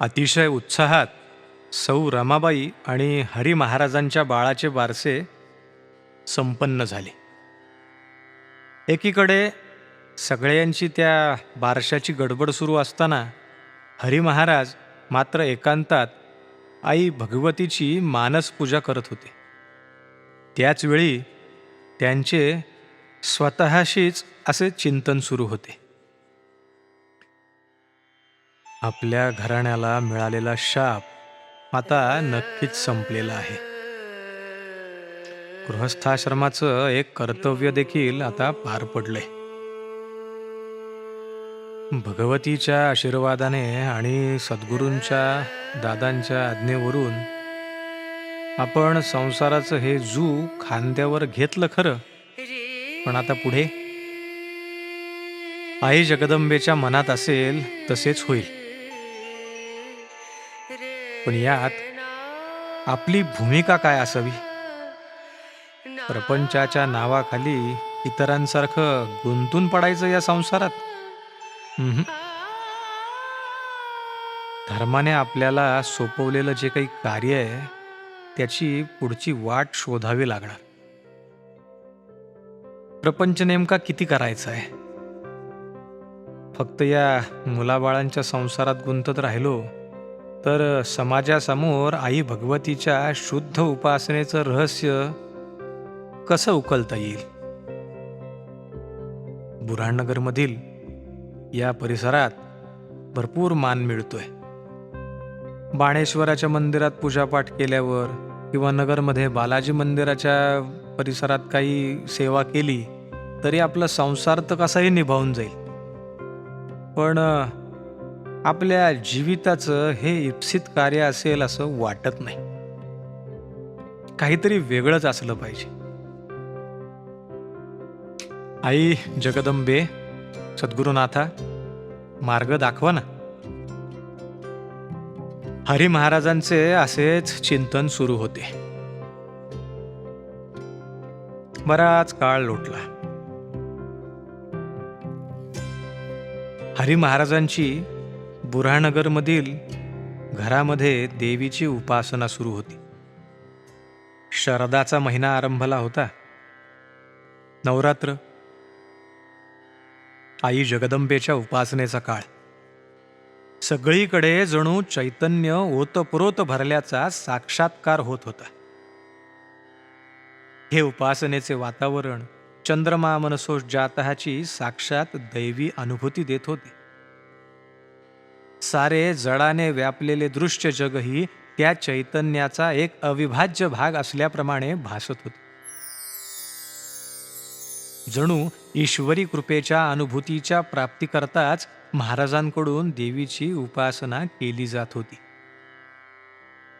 अतिशय उत्साहात सौ रमाबाई आणि हरी महाराजांच्या बाळाचे बारसे संपन्न झाले. एकीकडे सगळ्यांची त्या बारशाची गडबड सुरू असताना हरी महाराज मात्र एकांतात आई भगवतीची मानस पूजा करत होते. त्याचवेळी त्यांचे स्वतःशीच असे चिंतन सुरू होते. आपल्या घराण्याला मिळालेला शाप आता नक्कीच संपलेला आहे. गृहस्थाश्रमाचं एक कर्तव्य देखील आता पार पडलंय. भगवतीच्या आशीर्वादाने आणि सद्गुरूंच्या दादांच्या आज्ञेवरून आपण संसाराचं हे जू खांद्यावर घेतलं खरं पण आता पुढे? आई जगदंबेच्या मनात असेल तसेच होईल. पण यात आपली भूमिका काय असावी? प्रपंचाच्या नावाखाली इतरांसारखं गुंतून पडायचं या संसारात? धर्माने आपल्याला सोपवलेलं जे काही कार्य आहे त्याची पुढची वाट शोधावी लागणार. प्रपंच नेमका किती करायचा आहे? फक्त या मुलाबाळांच्या संसारात गुंतत राहिलो तर समाजासमोर आई भगवतीच्या शुद्ध उपासनेचं रहस्य कसं उकलता येईल? बुऱ्हाणनगरमधील या परिसरात भरपूर मान मिळतोय. बाणेश्वराच्या मंदिरात पूजापाठ केल्यावर किंवा नगरमध्ये बालाजी मंदिराच्या परिसरात काही सेवा केली तरी आपला संसार तर कसाही निभावून जाईल. पण आपल्या जीविताचं हे इप्सित कार्य असेल असं वाटत नाही. काहीतरी वेगळंच असलं पाहिजे. आई जगदंबे सद्गुरुनाथा मार्ग दाखवा ना. हरी महाराजांचे असेच चिंतन सुरू होते. बराच काळ लोटला. हरी महाराजांची बुऱ्हाणगरमधील घरामध्ये देवीची उपासना सुरू होती. शरदाचा महिना आरंभला होता. नवरात्र. आई जगदंबेच्या उपासनेचा काळ. सगळीकडे जणू चैतन्य ओतप्रोत भरल्याचा साक्षात्कार होत होता. हे उपासनेचे वातावरण चंद्रमा मनसोष जातहाची साक्षात दैवी अनुभूती देत होती. सारे जडाने व्यापलेले दृश्य जगही त्या चैतन्याचा एक अविभाज्य भाग असल्याप्रमाणे भासत होते. जणू ईश्वरी कृपेच्या अनुभूतीच्या प्राप्तीकरताच महाराजांकडून देवीची उपासना केली जात होती.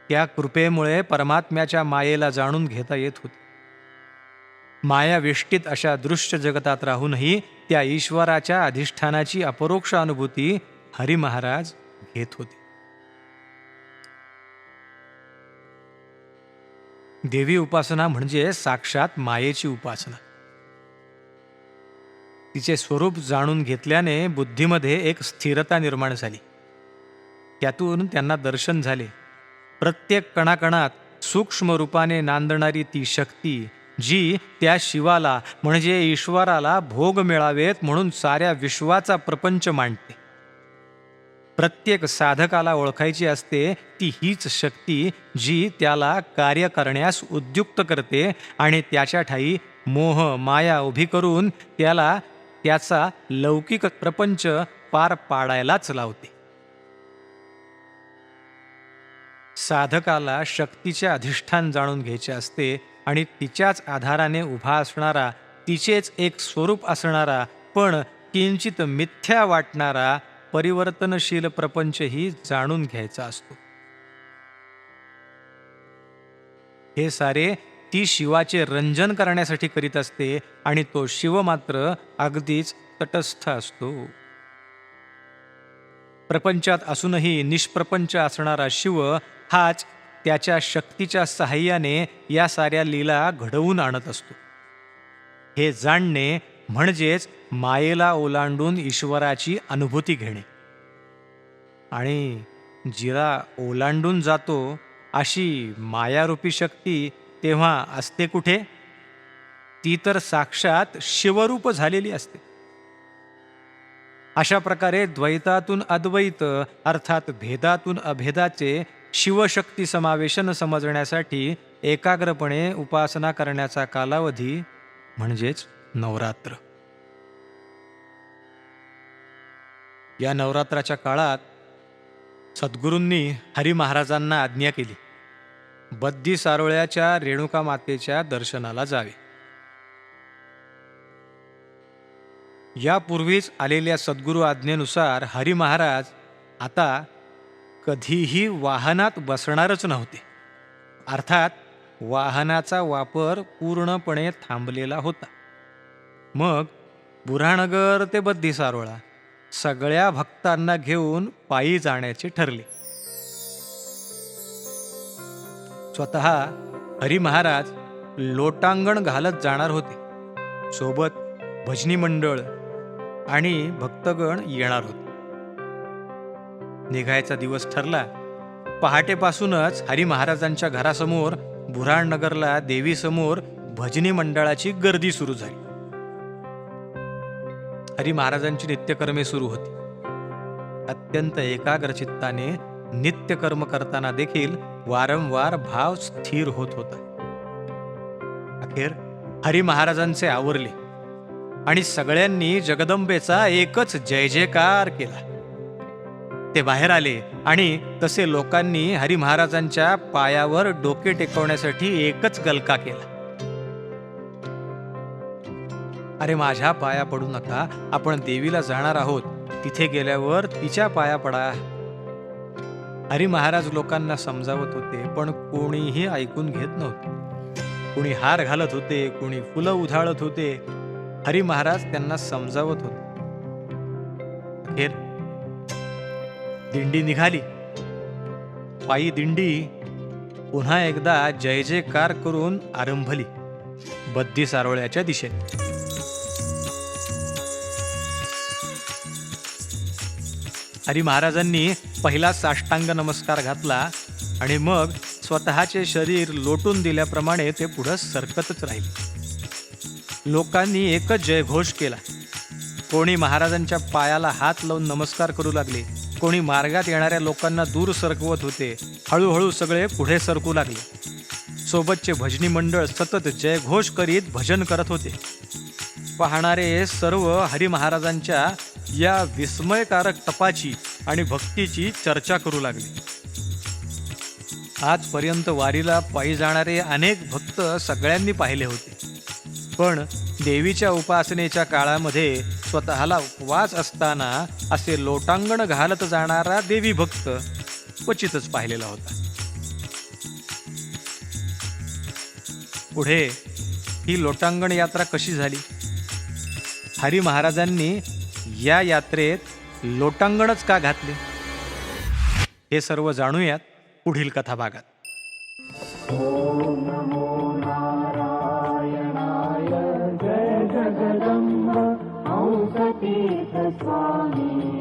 त्या कृपेमुळे परमात्म्याच्या मायेला जाणून घेता येत होती. मायाविष्टित अशा दृश्य जगतात राहूनही त्या ईश्वराच्या अधिष्ठानाची अपरोक्ष अनुभूती हरी महाराज घेत होते. देवी उपासना म्हणजे साक्षात मायेची उपासना. तिचे स्वरूप जाणून घेतल्याने बुद्धीमध्ये एक स्थिरता निर्माण झाली. त्यातून त्यांना दर्शन झाले. प्रत्येक कणाकणात सूक्ष्म रूपाने नांदणारी ती शक्ती जी त्या शिवाला म्हणजे ईश्वराला भोग मिळावेत म्हणून साऱ्या विश्वाचा प्रपंच मांडते. प्रत्येक साधकाला ओळखायची असते ती हीच शक्ती जी त्याला कार्य करण्यास उद्युक्त करते आणि त्याच्या ठाई मोह माया उभी करून त्याला त्याचा लौकिक प्रपंच पार पाडायलाच लावते. साधकाला शक्तीचे अधिष्ठान जाणून घ्यायचे असते आणि तिच्याच आधाराने उभा असणारा तिचेच एक स्वरूप असणारा पण किंचित मिथ्या वाटणारा परिवर्तनशील प्रपंचही जाणून घ्यायचा असतो. हे सारे ती शिवाचे रंजन करण्यासाठी करीत असते आणि तो शिव मात्र अगदीच तटस्थ असतो. प्रपंचात असूनही निष्प्रपंच असणारा शिव हाच त्याच्या शक्तीच्या सहाय्याने या साऱ्या लीला घडवून आणत असतो. हे जाणणे म्हणजेच मायेला ओलांडून ईश्वराची अनुभूती घेणे. आणि जिरा ओलांडून जातो अशी मायारूपी शक्ती तेव्हा असते कुठे? ती तर साक्षात शिवरूप झालेली असते. अशा प्रकारे द्वैतातून अद्वैत अर्थात भेदातून अभेदाचे शिवशक्ती समावेशन समजण्यासाठी एकाग्रपणे उपासना करण्याचा कालावधी म्हणजेच नवरात्र. या नवरात्राच्या काळात सद्गुरूंनी हरी महाराजांना आज्ञा केली. बद्दी सारोळ्याच्या रेणुका मातेच्या दर्शनाला जावे. यापूर्वीच आलेल्या सद्गुरू आज्ञेनुसार हरी महाराज आता कधीही वाहनात बसणारच नव्हते. अर्थात वाहनाचा वापर पूर्णपणे थांबलेला होता. मग बुऱ्हाणगर ते बद्दी सारोळा सगळ्या भक्तांना घेऊन पायी जाण्याचे ठरले. स्वतः हरी महाराज लोटांगण घालत जाणार होते. सोबत भजनी मंडळ आणि भक्तगण येणार होते. निघायचा दिवस ठरला. पहाटेपासूनच हरी महाराजांच्या घरासमोर बुऱ्हाणनगरला देवीसमोर भजनी मंडळाची गर्दी सुरू झाली. हरी महाराजांची नित्यकर्मे सुरू होती. अत्यंत एकाग्रचित्ताने नित्यकर्म करताना देखील वारंवार भाव स्थिर होत होता. अखेर हरी महाराजांचे आवरले आणि सगळ्यांनी जगदंबेचा एकच जय जयकार केला. ते बाहेर आले आणि तसे लोकांनी हरी महाराजांच्या पायावर डोके टेकवण्यासाठी एकच गलका केला. अरे माझ्या पाया पडू नका. आपण देवीला जाणार आहोत. तिथे गेल्यावर तिच्या पाया पडा. हरी महाराज लोकांना समजावत होते पण कोणीही ऐकून घेत नव्हते. कोणी हार घालत होते कोणी फुलं उधाळत होते. हरी महाराज त्यांना समजावत होते. अखेर दिंडी निघाली. पायी दिंडी पुन्हा एकदा जय जयकार करून आरंभली. बद्दी सारोळ्याच्या दिशेने. हरी महाराजांनी पहिला साष्टांग नमस्कार घातला आणि मग स्वतःचे शरीर लोटून दिल्याप्रमाणे ते पुढं सरकतच राहिले. लोकांनी एकच जयघोष केला. कोणी महाराजांच्या पायाला हात लावून नमस्कार करू लागले कोणी मार्गात येणाऱ्या लोकांना दूर सरकवत होते हळूहळू सगळे पुढे सरकू लागले. सोबतचे भजनी मंडळ सतत जयघोष करीत भजन करत होते. पाहणारे सर्व हरी महाराजांच्या या विस्मयकारक तपाची आणि भक्तीची चर्चा करू लागली. आजपर्यंत वारीला पायी जाणारे अनेक भक्त सगळ्यांनी पाहिले होते. पण देवीच्या उपासनेच्या काळामध्ये स्वतःला उपवास असताना असे लोटांगण घालत जाणारा देवी भक्त क्वचितच पाहिलेला होता. पुढे ही लोटांगण यात्रा कशी झाली? हरी महाराजांनी या यात्रेत लोटांगणच का घातले? हे सर्व जाणूयात पुढील कथा भागात जय जगदंब स्वामी.